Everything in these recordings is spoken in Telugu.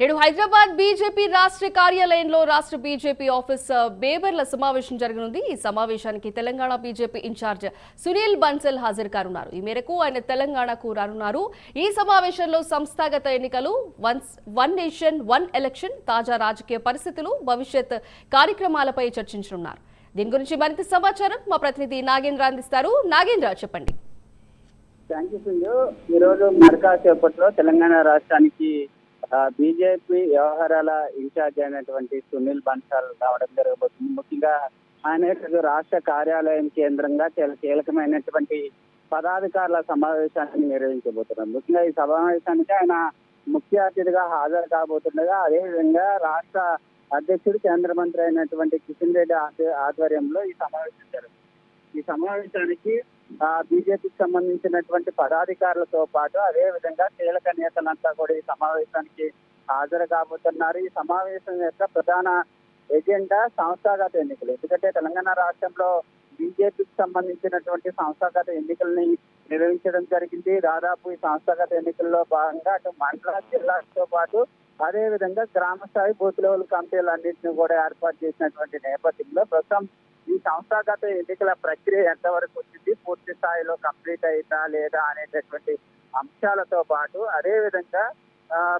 నేడు హైదరాబాద్ బీజేపీ రాష్ట్ర కార్యాలయంలో రాష్ట్ర బీజేపీ ఆఫీస్ బేబర్ల సమావేశం జరగనుంది. ఈ సమావేశానికి తెలంగాణ బీజేపీ ఇన్ఛార్జ్ సునీల్ బన్సల్ హాజరు కానున్నారు ఈ మేరకు ఆయన తెలంగాణకు రానున్నారు. ఈ సమావేశంలో సంస్థాగత ఎన్నికలు one one nation one election తాజా రాజకీయ పరిస్థితులు భవిష్యత్ కార్యక్రమాలపై చర్చించనున్నారు. దీని గురించి మరింత సమాచారం మా ప్రతినిధి నాగేంద్ర అందిస్తారు. నాగేంద్ర చెప్పండి. ఈరోజు మరకా చేపట్లో తెలంగాణ రాష్ట్రానికి బీజేపీ వ్యవహారాల ఇన్ఛార్జ్ అయినటువంటి సునీల్ బన్సాల్ రావడం జరగబోతుంది. ముఖ్యంగా ఆయన రాష్ట్ర కార్యాలయం కేంద్రంగా చాలా కీలకమైనటువంటి పదాధికారుల సమావేశాన్ని నిర్వహించబోతున్నారు. ముఖ్యంగా ఈ సమావేశానికి ఆయన ముఖ్య అతిథిగా హాజరు కాబోతుండగా అదేవిధంగా రాష్ట్ర అధ్యక్షుడు కేంద్ర మంత్రి అయినటువంటి కిషన్ రెడ్డి ఆధ్వర్యంలో ఈ సమావేశం జరుగుతుంది. ఈ సమావేశానికి బీజేపీకి సంబంధించినటువంటి పదాధికారులతో పాటు అదే విధంగా కీలక నేతలంతా కూడా ఈ సమావేశానికి హాజరు కాబోతున్నారు. ఈ సమావేశం యొక్క ప్రధాన ఎజెండా సంస్థాగత ఎన్నికలు. ఎందుకంటే తెలంగాణ రాష్ట్రంలో బీజేపీకి సంబంధించినటువంటి సంస్థాగత ఎన్నికల్ని నిర్వహించడం జరిగింది. దాదాపు ఈ సంస్థాగత ఎన్నికల్లో భాగంగా అటు మండల జిల్లాతో పాటు అదే విధంగా గ్రామ స్థాయి బూత్ లెవెల్ కమిటీలన్నింటినీ కూడా ఏర్పాటు చేసినటువంటి నేపథ్యంలో ప్రస్తుతం సంస్థాగత ఎన్నికల ప్రక్రియ ఎంతవరకు వచ్చింది? పూర్తి స్థాయిలో కంప్లీట్ అయిందా లేదా అనేటటువంటి అంశాలతో పాటు అదే విధంగా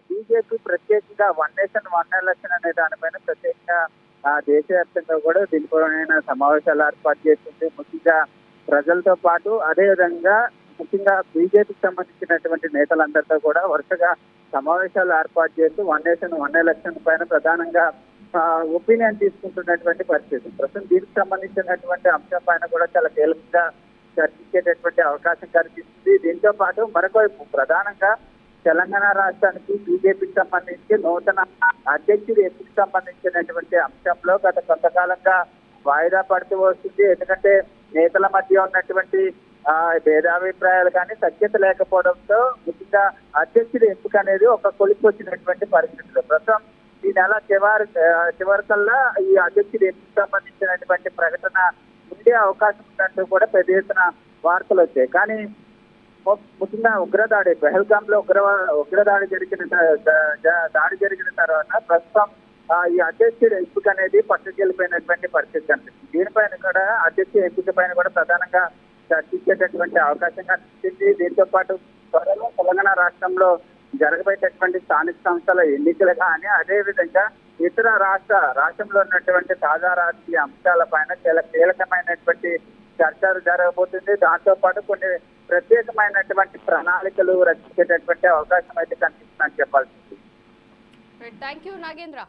బీజేపీ ప్రత్యేకంగా వన్ నేషన్ వన్ ఎలక్షన్ అనే దానిపైన ప్రత్యేకంగా దేశవ్యాప్తంగా కూడా దీనిపైన సమావేశాలు ఏర్పాటు చేస్తుంది ముఖ్యంగా ప్రజలతో పాటు అదే విధంగా ముఖ్యంగా బీజేపీకి సంబంధించినటువంటి నేతలందరితో కూడా వరుసగా సమావేశాలు ఏర్పాటు చేస్తూ వన్ నేషన్ వన్ ఎలక్షన్ పైన ప్రధానంగా ఒపీనియన్ తీసుకుంటున్నటువంటి పరిస్థితి. ప్రస్తుతం దీనికి సంబంధించినటువంటి అంశం పైన కూడా చాలా కీలకంగా చర్చించేటటువంటి అవకాశం కనిపిస్తుంది దీంతో పాటు మరొకవైపు ప్రధానంగా తెలంగాణ రాష్ట్రానికి బీజేపీకి సంబంధించి నూతన అధ్యక్షుడు ఎన్నికకు సంబంధించినటువంటి అంశంలో గత కొంతకాలంగా వాయిదా పడుతూ వస్తుంది. ఎందుకంటే నేతల మధ్య ఉన్నటువంటి ఆ భేదాభిప్రాయాలు కానీ సఖ్యత లేకపోవడంతో ముఖ్యంగా అధ్యక్షుడి ఎంపిక అనేది ఒక కొలికి వచ్చినటువంటి పరిస్థితులు. ప్రస్తుతం ఈ నెల చివరి చివరి చివరికల్లా ఈ అధ్యక్షుడి ఎంపిక సంబంధించినటువంటి ప్రకటన ఉండే అవకాశం ఉన్నట్టు కూడా పెద్ద ఎత్తున వార్తలు వచ్చాయి. కానీ ముఖ్యంగా ఉగ్రదాడి పెహల్గామ్లో ఉగ్ర ఉగ్రదాడి జరిగిన దాడి జరిగిన తర్వాత ప్రస్తుతం ఆ, ఈ అధ్యక్షుడి ఎంపిక అనేది పట్టుకెళ్ళిపోయినటువంటి పరిస్థితి కనిపిస్తుంది. దీనిపైన కూడా అధ్యక్షుడి ఎంపిక పైన కూడా ప్రధానంగా చర్చించేటటువంటి అవకాశం కనిపిస్తుంది. దీంతో పాటు త్వరలో తెలంగాణ రాష్ట్రంలో జరగబోయేటటువంటి స్థానిక సంస్థల ఎన్నికలు కానీ అదే విధంగా ఇతర రాష్ట్ర రాష్ట్రంలో ఉన్నటువంటి తాజా రాజకీయ అంశాల పైన చాలా కీలకమైనటువంటి చర్చలు జరగబోతుంది. దాంతో పాటు కొన్ని ప్రత్యేకమైనటువంటి ప్రణాళికలు రచించేటటువంటి అవకాశం అయితే కనిపిస్తుందని చెప్పాల్సింది థ్యాంక్ యూ నాగేంద్ర.